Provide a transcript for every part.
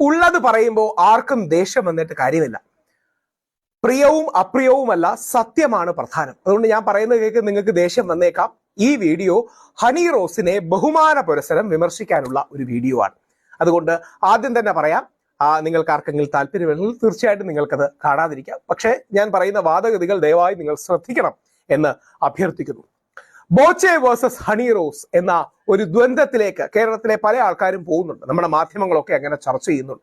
ഉള്ളത് പറയുമ്പോൾ ആർക്കും ദേഷ്യം വന്നിട്ട് കാര്യമില്ല. പ്രിയവും അപ്രിയവുമല്ല സത്യമാണ് പ്രധാനം. അതുകൊണ്ട് ഞാൻ പറയുന്നത് കേൾക്ക് നിങ്ങൾക്ക് ദേഷ്യം വന്നേക്കാം. ഈ വീഡിയോ ഹണി റോസിനെ ബഹുമാന പുരസരം വിമർശിക്കാനുള്ള ഒരു വീഡിയോ ആണ്. അതുകൊണ്ട് ആദ്യം തന്നെ പറയാം നിങ്ങൾക്ക് ആർക്കെങ്കിലും താല്പര്യമുണ്ടെങ്കിൽ തീർച്ചയായിട്ടും നിങ്ങൾക്കത് കാണാതിരിക്കാം. പക്ഷേ ഞാൻ പറയുന്ന വാദഗതികൾ ദയവായി നിങ്ങൾ ശ്രദ്ധിക്കണം എന്ന് അഭ്യർത്ഥിക്കുന്നു. ബോച്ചെ വേഴ്സസ് ഹണി റോസ് എന്ന ഒരു ദ്വന്ദ്വത്തിലേക്ക് കേരളത്തിലെ പല ആൾക്കാരും പോകുന്നുണ്ട്. നമ്മുടെ മാധ്യമങ്ങളൊക്കെ അങ്ങനെ ചർച്ച ചെയ്യുന്നുണ്ട്.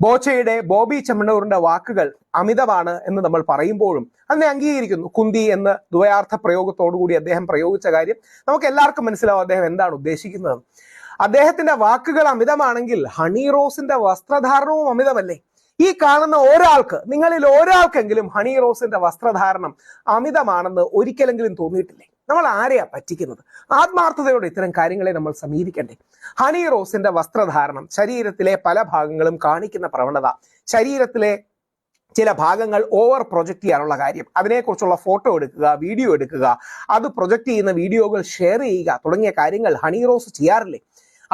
ബോച്ചയുടെ ബോബി ചെമ്മണ്ണൂറിന്റെ വാക്കുകൾ അമിതമാണ് എന്ന് നമ്മൾ പറയുമ്പോഴും അതിനെ അംഗീകരിക്കുന്നു. കുന്തി എന്ന ദ്വയാർത്ഥ പ്രയോഗത്തോടു കൂടി അദ്ദേഹം പ്രയോഗിച്ച കാര്യം നമുക്ക് എല്ലാവർക്കും മനസ്സിലാവും അദ്ദേഹം എന്താണ് ഉദ്ദേശിക്കുന്നത്. അദ്ദേഹത്തിന്റെ വാക്കുകൾ അമിതമാണെങ്കിൽ ഹണി റോസിന്റെ വസ്ത്രധാരണവും അമിതമല്ലേ? ഈ കാണുന്ന ഒരാൾക്ക് നിങ്ങളിൽ ഒരാൾക്കെങ്കിലും ഹണി റോസിന്റെ വസ്ത്രധാരണം അമിതമാണെന്ന് ഒരിക്കലെങ്കിലും തോന്നിയിട്ടില്ലേ? നമ്മൾ ആരെയാ പറ്റിക്കുന്നത്? ആത്മാർത്ഥതയോടെ ഇത്തരം കാര്യങ്ങളെ നമ്മൾ സമീപിക്കണ്ടേ? ഹണി റോസിന്റെ വസ്ത്രധാരണം ശരീരത്തിലെ പല ഭാഗങ്ങളും കാണിക്കുന്ന പ്രവണത ശരീരത്തിലെ ചില ഭാഗങ്ങൾ ഓവർ പ്രൊജക്ട് ചെയ്യാനുള്ള കാര്യം അതിനെക്കുറിച്ചുള്ള ഫോട്ടോ എടുക്കുക വീഡിയോ എടുക്കുക അത് പ്രൊജക്ട് ചെയ്യുന്ന വീഡിയോകൾ ഷെയർ ചെയ്യുക തുടങ്ങിയ കാര്യങ്ങൾ ഹണി റോസ് ചെയ്യാറില്ലേ?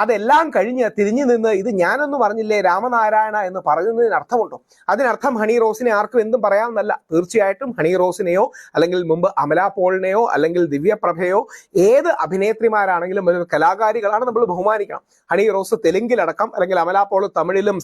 അതെല്ലാം കഴിഞ്ഞ് തിരിഞ്ഞു നിന്ന് ഇത് ഞാനൊന്നും പറഞ്ഞില്ലേ രാമനാരായണ എന്ന് പറയുന്നതിന് അർത്ഥമുണ്ടോ? അതിനർത്ഥം ഹണി റോസിനെ ആർക്കും എന്തും പറയാമെന്നല്ല തീർച്ചയായിട്ടും ഹണി റോസിനെയോ അല്ലെങ്കിൽ മുമ്പ് അമല പോളിനെയോ അല്ലെങ്കിൽ ദിവ്യപ്രഭയോ ഏത് അഭിനേത്രിമാരാണെങ്കിലും കലാകാരികളാണ് നമ്മൾ ബഹുമാനിക്കണം. ഹണി റോസ് തെലുങ്കിലടക്കം അല്ലെങ്കിൽ അമല പോൾ തമിഴിലും